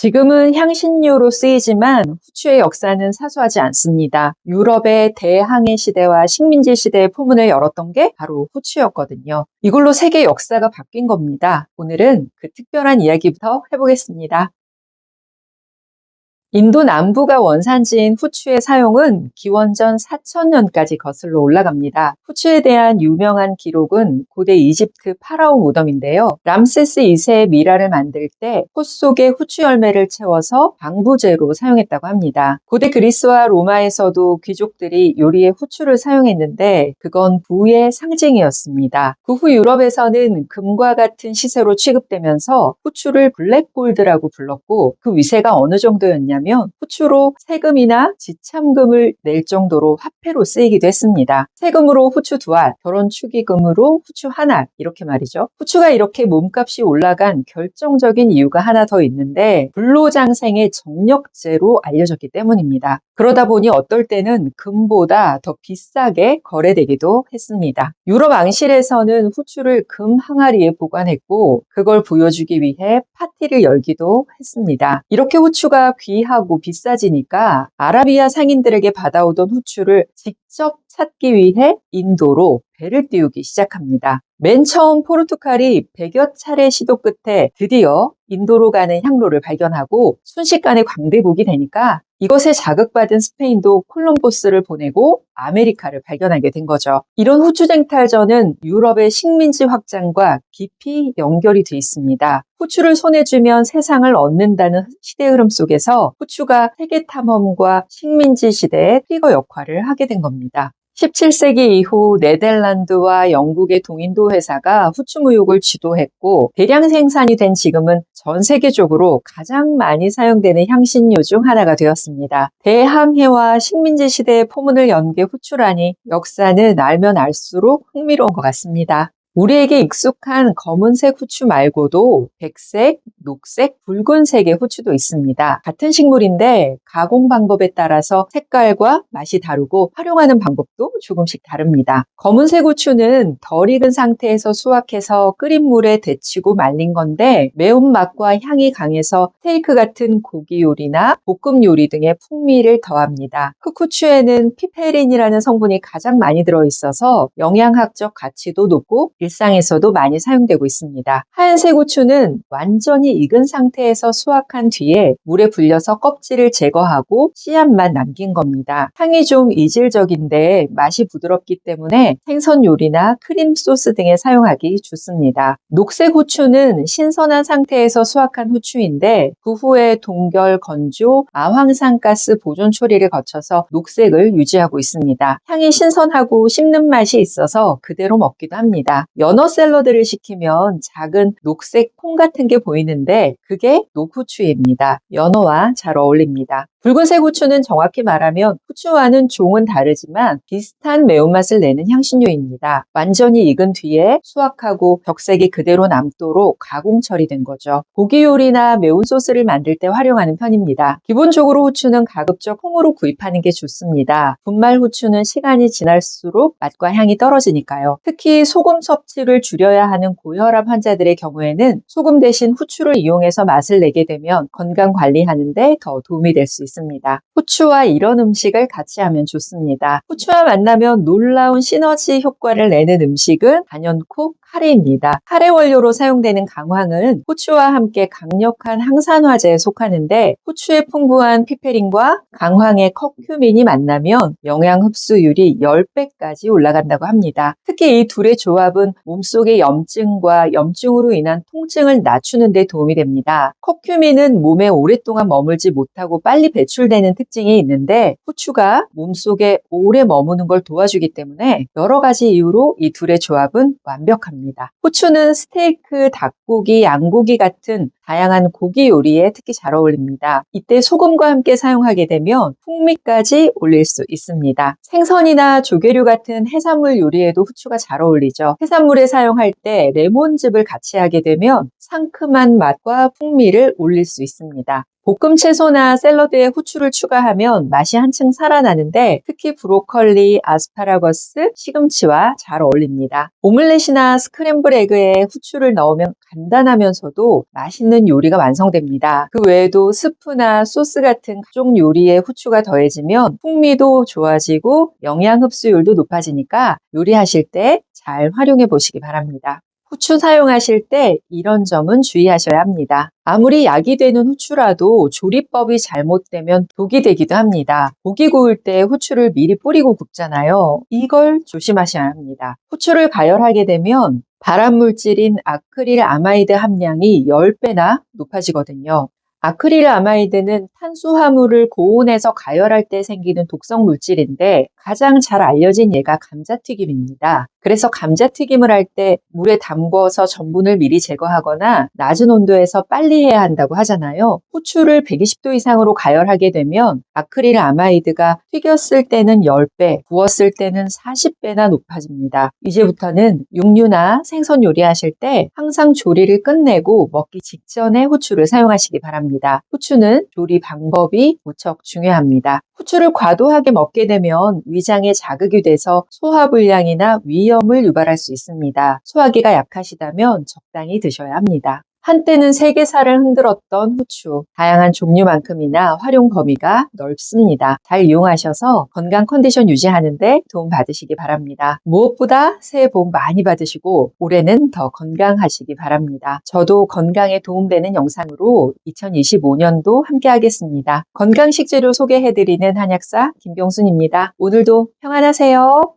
지금은 향신료로 쓰이지만 후추의 역사는 사소하지 않습니다. 유럽의 대항해 시대와 식민지 시대의 포문을 열었던 게 바로 후추였거든요. 이걸로 세계 역사가 바뀐 겁니다. 오늘은 그 특별한 이야기부터 해보겠습니다. 인도 남부가 원산지인 후추의 사용은 기원전 4000년까지 거슬러 올라갑니다. 후추에 대한 유명한 기록은 고대 이집트 파라오 무덤인데요. 람세스 2세의 미라를 만들 때꽃 속에 후추 열매를 채워서 방부제로 사용했다고 합니다. 고대 그리스와 로마에서도 귀족들이 요리에 후추를 사용했는데 그건 부의 상징이었습니다. 그 후 유럽에서는 금과 같은 시세로 취급되면서 후추를 블랙골드라고 불렀고 그 위세가 어느 정도였냐 뭐냐면 후추로 세금이나 지참금을 낼 정도로 화폐로 쓰이기도 했습니다. 세금으로 후추 두 알, 결혼 축의금으로 후추 한 알, 이렇게 말이죠. 후추가 이렇게 몸값이 올라간 결정적인 이유가 하나 더 있는데 불로장생의 정력제로 알려졌기 때문입니다. 그러다 보니 어떨 때는 금보다 더 비싸게 거래되기도 했습니다. 유럽 앙실에서는 후추를 금 항아리에 보관했고 그걸 보여주기 위해 파티를 열기도 했습니다. 이렇게 후추가 귀하고 비싸지니까 아라비아 상인들에게 받아오던 후추를 직접 찾기 위해 인도로 배를 띄우기 시작합니다. 맨 처음 포르투갈이 100여 차례 시도 끝에 드디어 인도로 가는 향로를 발견하고 순식간에 광대국이 되니까 이것에 자극받은 스페인도 콜럼버스를 보내고 아메리카를 발견하게 된 거죠. 이런 후추쟁탈전은 유럽의 식민지 확장과 깊이 연결이 돼 있습니다. 후추를 손에 쥐면 세상을 얻는다는 시대 흐름 속에서 후추가 세계 탐험과 식민지 시대의 트리거 역할을 하게 된 겁니다. 17세기 이후 네덜란드와 영국의 동인도 회사가 후추무육을 지도했고 대량 생산이 된 지금은 전 세계적으로 가장 많이 사용되는 향신료 중 하나가 되었습니다. 대항해와 식민지 시대의 포문을 연게 후추라니 역사는 알면 알수록 흥미로운 것 같습니다. 우리에게 익숙한 검은색 후추 말고도 백색, 녹색, 붉은색의 후추도 있습니다. 같은 식물인데 가공 방법에 따라서 색깔과 맛이 다르고 활용하는 방법도 조금씩 다릅니다. 검은색 후추는 덜 익은 상태에서 수확해서 끓인 물에 데치고 말린 건데 매운맛과 향이 강해서 스테이크 같은 고기 요리나 볶음 요리 등의 풍미를 더합니다. 흑후추에는 피페린이라는 성분이 가장 많이 들어있어서 영양학적 가치도 높고 일상에서도 많이 사용되고 있습니다. 하얀색 후추는 완전히 익은 상태에서 수확한 뒤에 물에 불려서 껍질을 제거하고 씨앗만 남긴 겁니다. 향이 좀 이질적인데 맛이 부드럽기 때문에 생선 요리나 크림 소스 등에 사용하기 좋습니다. 녹색 후추는 신선한 상태에서 수확한 후추인데 그 후에 동결, 건조, 아황산가스 보존 처리를 거쳐서 녹색을 유지하고 있습니다. 향이 신선하고 씹는 맛이 있어서 그대로 먹기도 합니다. 연어 샐러드를 시키면 작은 녹색 콩 같은 게 보이는데 그게 녹후추입니다. 연어와 잘 어울립니다. 붉은색 후추는 정확히 말하면 후추와는 종은 다르지만 비슷한 매운맛을 내는 향신료입니다. 완전히 익은 뒤에 수확하고 적색이 그대로 남도록 가공 처리된 거죠. 고기 요리나 매운 소스를 만들 때 활용하는 편입니다. 기본적으로 후추는 가급적 콩으로 구입하는 게 좋습니다. 분말 후추는 시간이 지날수록 맛과 향이 떨어지니까요. 특히 소금 섭 취를 줄여야 하는 고혈압 환자들의 경우에는 소금 대신 후추를 이용해서 맛을 내게 되면 건강 관리하는데 더 도움이 될 수. 있습니다. 후추와 이런 음식을 같이 하면 좋습니다. 후추와 만나면 놀라운 시너지 효과를 내는 음식은 단연코 카레입니다. 카레 원료로 사용되는 강황은 후추와 함께 강력한 항산화제에 속하는데 후추의 풍부한 피페린과 강황의 커큐민이 만나면 영양 흡수율이 10배까지 올라간다고 합니다. 특히 이 둘의 조합은 몸속의 염증과 염증으로 인한 통증을 낮추는 데 도움이 됩니다. 커큐민은 몸에 오랫동안 머물지 못하고 빨리 배출되는 특징이 있는데 후추가 몸속에 오래 머무는 걸 도와주기 때문에 여러 가지 이유로 이 둘의 조합은 완벽합니다. 합니다. 후추는 스테이크, 닭고기, 양고기 같은 다양한 고기 요리에 특히 잘 어울립니다. 이때 소금과 함께 사용하게 되면 풍미까지 올릴 수 있습니다. 생선이나 조개류 같은 해산물 요리에도 후추가 잘 어울리죠. 해산물에 사용할 때 레몬즙을 같이 하게 되면 상큼한 맛과 풍미를 올릴 수 있습니다. 볶음 채소나 샐러드에 후추를 추가하면 맛이 한층 살아나는데 특히 브로콜리, 아스파라거스, 시금치와 잘 어울립니다. 오믈렛이나 스크램블 에그에 후추를 넣으면 간단하면서도 맛있는 요리가 완성됩니다. 그 외에도 스프나 소스 같은 각종 요리에 후추가 더해지면 풍미도 좋아지고 영양 흡수율도 높아지니까 요리하실 때 잘 활용해 보시기 바랍니다. 후추 사용하실 때 이런 점은 주의하셔야 합니다. 아무리 약이 되는 후추라도 조리법이 잘못되면 독이 되기도 합니다. 고기 구울 때 후추를 미리 뿌리고 굽잖아요. 이걸 조심하셔야 합니다. 후추를 가열하게 되면 발암 물질인 아크릴 아마이드 함량이 10배나 높아지거든요. 아크릴 아마이드는 탄수화물을 고온에서 가열할 때 생기는 독성 물질인데 가장 잘 알려진 예가 감자튀김입니다. 그래서 감자튀김을 할 때 물에 담궈서 전분을 미리 제거하거나 낮은 온도에서 빨리 해야 한다고 하잖아요. 후추를 120도 이상으로 가열하게 되면 아크릴 아마이드가 튀겼을 때는 10배, 구웠을 때는 40배나 높아집니다. 이제부터는 육류나 생선 요리하실 때 항상 조리를 끝내고 먹기 직전에 후추를 사용하시기 바랍 니다. 후추는 조리 방법이 무척 중요합니다. 후추를 과도하게 먹게 되면 위장에 자극이 돼서 소화불량이나 위염을 유발할 수 있습니다. 소화기가 약하시다면 적당히 드셔야 합니다. 한때는 세계사를 흔들었던 후추, 다양한 종류만큼이나 활용 범위가 넓습니다. 잘 이용하셔서 건강 컨디션 유지하는데 도움 받으시기 바랍니다. 무엇보다 새해 복 많이 받으시고 올해는 더 건강하시기 바랍니다. 저도 건강에 도움되는 영상으로 2025년도 함께 하겠습니다. 건강 식재료 소개해드리는 한약사 김병순입니다. 오늘도 평안하세요.